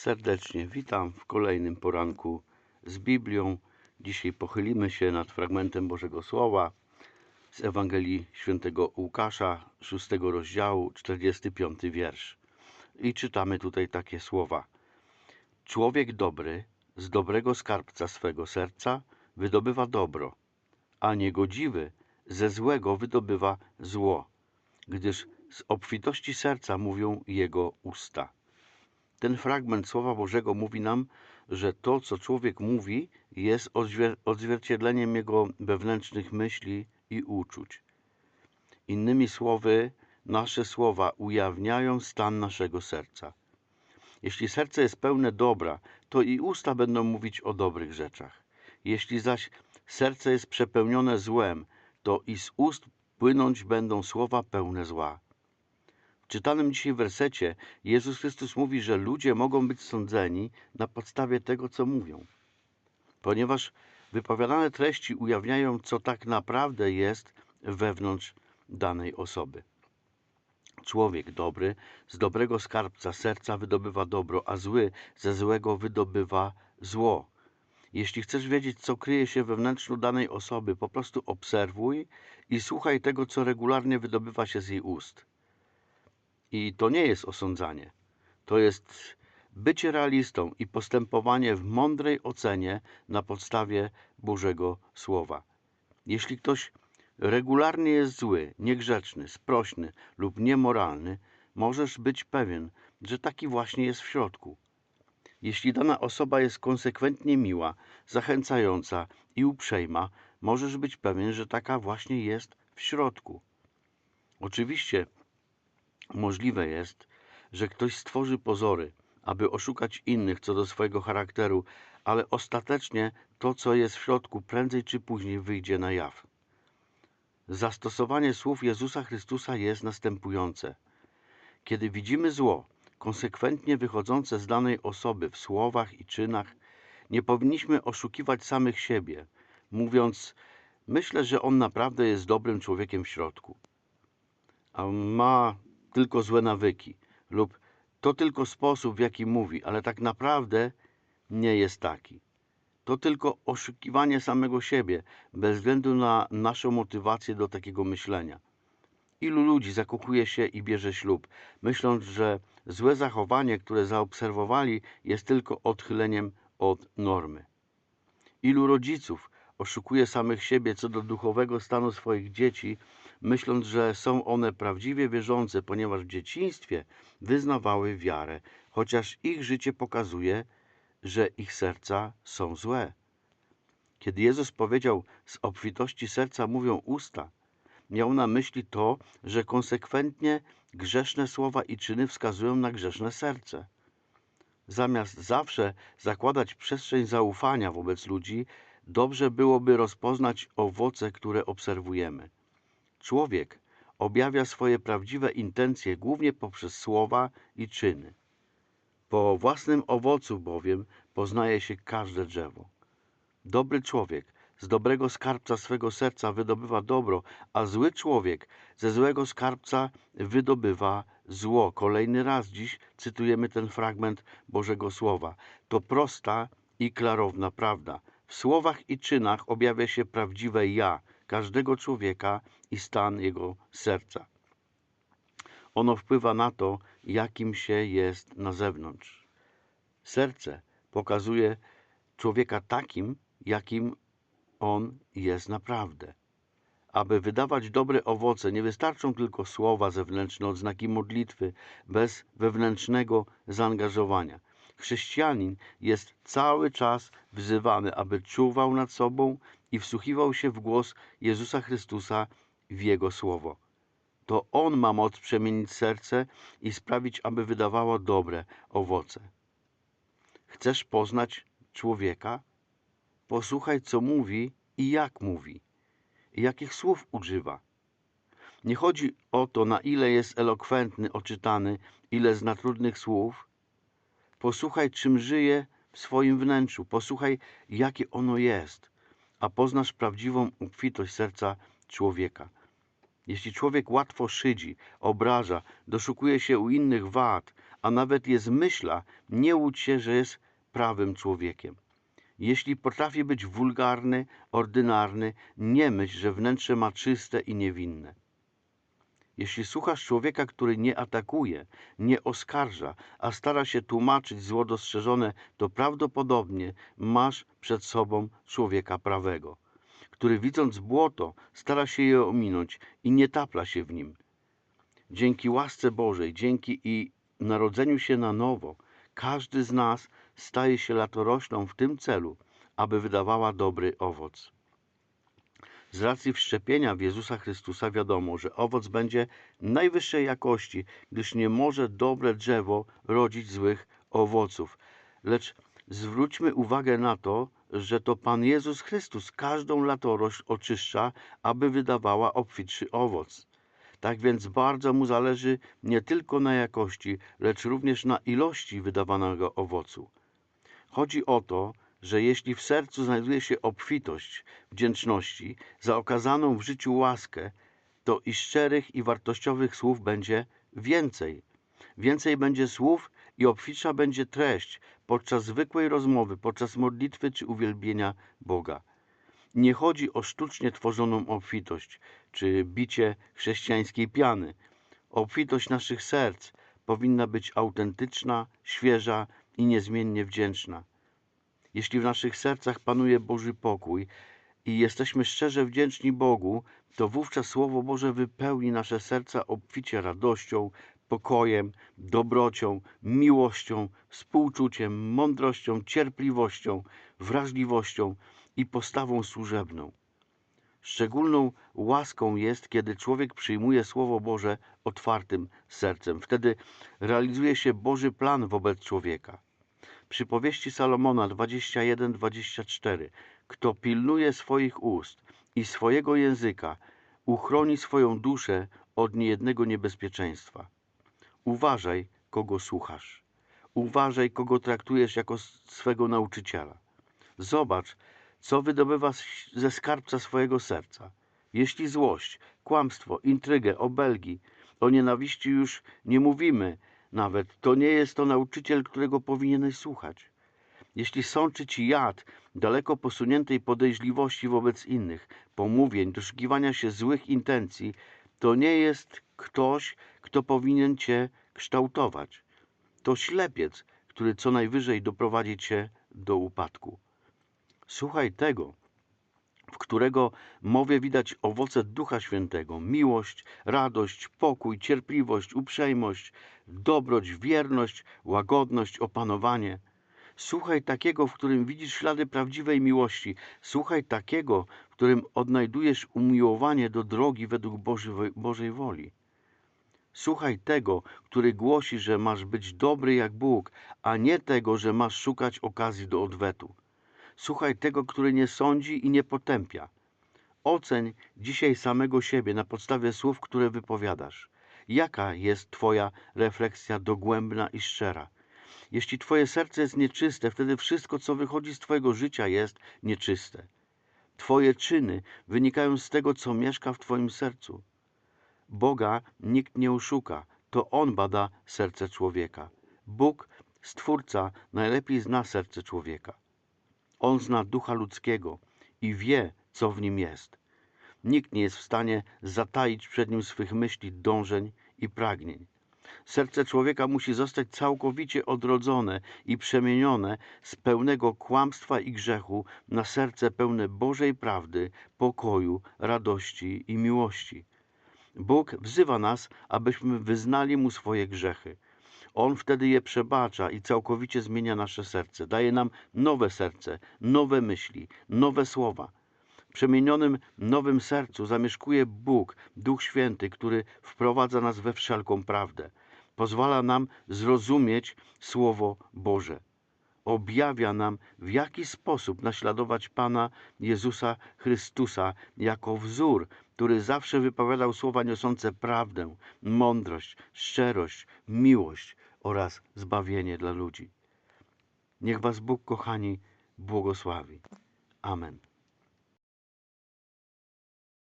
serdecznie witam w kolejnym poranku z Biblią. Dzisiaj pochylimy się nad fragmentem Bożego Słowa z Ewangelii Świętego Łukasza, 6 rozdziału, 45 wiersz. I czytamy tutaj takie słowa. Człowiek dobry z dobrego skarbca swego serca wydobywa dobro, a niegodziwy ze złego wydobywa zło, gdyż z obfitości serca mówią jego usta. Ten fragment Słowa Bożego mówi nam, że to, co człowiek mówi, jest odzwier- odzwierciedleniem jego wewnętrznych myśli i uczuć. Innymi słowy, nasze słowa ujawniają stan naszego serca. Jeśli serce jest pełne dobra, to i usta będą mówić o dobrych rzeczach. Jeśli zaś serce jest przepełnione złem, to i z ust płynąć będą słowa pełne zła. Czytanym dzisiaj wersecie Jezus Chrystus mówi, że ludzie mogą być sądzeni na podstawie tego, co mówią, ponieważ wypowiadane treści ujawniają, co tak naprawdę jest wewnątrz danej osoby. Człowiek dobry z dobrego skarbca serca wydobywa dobro, a zły ze złego wydobywa zło. Jeśli chcesz wiedzieć, co kryje się we wnętrzu danej osoby, po prostu obserwuj i słuchaj tego, co regularnie wydobywa się z jej ust. I to nie jest osądzanie. To jest bycie realistą i postępowanie w mądrej ocenie na podstawie Bożego Słowa. Jeśli ktoś regularnie jest zły, niegrzeczny, sprośny lub niemoralny, możesz być pewien, że taki właśnie jest w środku. Jeśli dana osoba jest konsekwentnie miła, zachęcająca i uprzejma, możesz być pewien, że taka właśnie jest w środku. Oczywiście możliwe jest, że ktoś stworzy pozory, aby oszukać innych co do swojego charakteru, ale ostatecznie to, co jest w środku, prędzej czy później wyjdzie na jaw. Zastosowanie słów Jezusa Chrystusa jest następujące. Kiedy widzimy zło, konsekwentnie wychodzące z danej osoby w słowach i czynach, nie powinniśmy oszukiwać samych siebie, mówiąc: Myślę, że on naprawdę jest dobrym człowiekiem w środku, a ma tylko złe nawyki, lub to tylko sposób, w jaki mówi, ale tak naprawdę nie jest taki. To tylko oszukiwanie samego siebie, bez względu na naszą motywację do takiego myślenia. Ilu ludzi zakochuje się i bierze ślub, myśląc, że złe zachowanie, które zaobserwowali, jest tylko odchyleniem od normy. Ilu rodziców oszukuje samych siebie co do duchowego stanu swoich dzieci, myśląc, że są one prawdziwie wierzące, ponieważ w dzieciństwie wyznawały wiarę, chociaż ich życie pokazuje, że ich serca są złe. Kiedy Jezus powiedział: Z obfitości serca mówią usta, miał na myśli to, że konsekwentnie grzeszne słowa i czyny wskazują na grzeszne serce. Zamiast zawsze zakładać przestrzeń zaufania wobec ludzi, dobrze byłoby rozpoznać owoce, które obserwujemy. Człowiek objawia swoje prawdziwe intencje głównie poprzez słowa i czyny. Po własnym owocu bowiem poznaje się każde drzewo. Dobry człowiek z dobrego skarbca swego serca wydobywa dobro, a zły człowiek ze złego skarbca wydobywa zło. Kolejny raz dziś cytujemy ten fragment Bożego Słowa. To prosta i klarowna prawda. W słowach i czynach objawia się prawdziwe ja każdego człowieka i stan jego serca. Ono wpływa na to, jakim się jest na zewnątrz. Serce pokazuje człowieka takim, jakim on jest naprawdę. Aby wydawać dobre owoce, nie wystarczą tylko słowa zewnętrzne, odznaki modlitwy, bez wewnętrznego zaangażowania. Chrześcijanin jest cały czas wzywany, aby czuwał nad sobą i wsłuchiwał się w głos Jezusa Chrystusa w Jego słowo. To On ma moc przemienić serce i sprawić, aby wydawało dobre owoce. Chcesz poznać człowieka? Posłuchaj, co mówi i jak mówi, i jakich słów używa. Nie chodzi o to, na ile jest elokwentny, oczytany, ile zna trudnych słów. Posłuchaj, czym żyje w swoim wnętrzu. Posłuchaj, jakie ono jest, a poznasz prawdziwą obfitość serca człowieka. Jeśli człowiek łatwo szydzi, obraża, doszukuje się u innych wad, a nawet je zmyśla, nie łudź się, że jest prawym człowiekiem. Jeśli potrafi być wulgarny, ordynarny, nie myśl, że wnętrze ma czyste i niewinne. Jeśli słuchasz człowieka, który nie atakuje, nie oskarża, a stara się tłumaczyć zło dostrzeżone, to prawdopodobnie masz przed sobą człowieka prawego, który widząc błoto, stara się je ominąć i nie tapla się w nim. Dzięki łasce Bożej, dzięki i narodzeniu się na nowo, każdy z nas staje się latoroślą w tym celu, aby wydawała dobry owoc. Z racji wszczepienia w Jezusa Chrystusa wiadomo, że owoc będzie najwyższej jakości, gdyż nie może dobre drzewo rodzić złych owoców. Lecz zwróćmy uwagę na to, że to Pan Jezus Chrystus każdą latorośl oczyszcza, aby wydawała obfitszy owoc. Tak więc bardzo mu zależy nie tylko na jakości, lecz również na ilości wydawanego owocu. Chodzi o to, że jeśli w sercu znajduje się obfitość wdzięczności za okazaną w życiu łaskę, to i szczerych i wartościowych słów będzie więcej. Więcej będzie słów i obfitsza będzie treść podczas zwykłej rozmowy, podczas modlitwy czy uwielbienia Boga. Nie chodzi o sztucznie tworzoną obfitość czy bicie chrześcijańskiej piany. Obfitość naszych serc powinna być autentyczna, świeża i niezmiennie wdzięczna. Jeśli w naszych sercach panuje Boży pokój i jesteśmy szczerze wdzięczni Bogu, to wówczas Słowo Boże wypełni nasze serca obficie radością, pokojem, dobrocią, miłością, współczuciem, mądrością, cierpliwością, wrażliwością i postawą służebną. Szczególną łaską jest, kiedy człowiek przyjmuje Słowo Boże otwartym sercem. Wtedy realizuje się Boży plan wobec człowieka. Przypowieści Salomona 21-24 Kto pilnuje swoich ust i swojego języka, uchroni swoją duszę od niejednego niebezpieczeństwa. Uważaj, kogo słuchasz. Uważaj, kogo traktujesz jako swego nauczyciela. Zobacz, co wydobywa ze skarbca swojego serca. Jeśli złość, kłamstwo, intrygę, obelgi, o nienawiści już nie mówimy, nawet, to nie jest to nauczyciel, którego powinieneś słuchać. Jeśli sączy ci jad daleko posuniętej podejrzliwości wobec innych, pomówień, doszukiwania się złych intencji, to nie jest ktoś, kto powinien cię kształtować. To ślepiec, który co najwyżej doprowadzi cię do upadku. Słuchaj tego, w którego mowie widać owoce Ducha Świętego, miłość, radość, pokój, cierpliwość, uprzejmość, dobroć, wierność, łagodność, opanowanie. Słuchaj takiego, w którym widzisz ślady prawdziwej miłości. Słuchaj takiego, w którym odnajdujesz umiłowanie do drogi według Bożej, Bożej woli. Słuchaj tego, który głosi, że masz być dobry jak Bóg, a nie tego, że masz szukać okazji do odwetu. Słuchaj tego, który nie sądzi i nie potępia. Oceń dzisiaj samego siebie na podstawie słów, które wypowiadasz. Jaka jest Twoja refleksja dogłębna i szczera? Jeśli Twoje serce jest nieczyste, wtedy wszystko, co wychodzi z Twojego życia, jest nieczyste. Twoje czyny wynikają z tego, co mieszka w Twoim sercu. Boga nikt nie oszuka, to On bada serce człowieka. Bóg, Stwórca, najlepiej zna serce człowieka. On zna ducha ludzkiego i wie, co w nim jest. Nikt nie jest w stanie zataić przed nim swych myśli, dążeń i pragnień. Serce człowieka musi zostać całkowicie odrodzone i przemienione z pełnego kłamstwa i grzechu na serce pełne Bożej prawdy, pokoju, radości i miłości. Bóg wzywa nas, abyśmy wyznali Mu swoje grzechy. On wtedy je przebacza i całkowicie zmienia nasze serce. Daje nam nowe serce, nowe myśli, nowe słowa. W przemienionym nowym sercu zamieszkuje Bóg, Duch Święty, który wprowadza nas we wszelką prawdę. Pozwala nam zrozumieć Słowo Boże. Objawia nam, w jaki sposób naśladować Pana Jezusa Chrystusa jako wzór, który zawsze wypowiadał słowa niosące prawdę, mądrość, szczerość, miłość oraz zbawienie dla ludzi. Niech Was Bóg, kochani, błogosławi. Amen.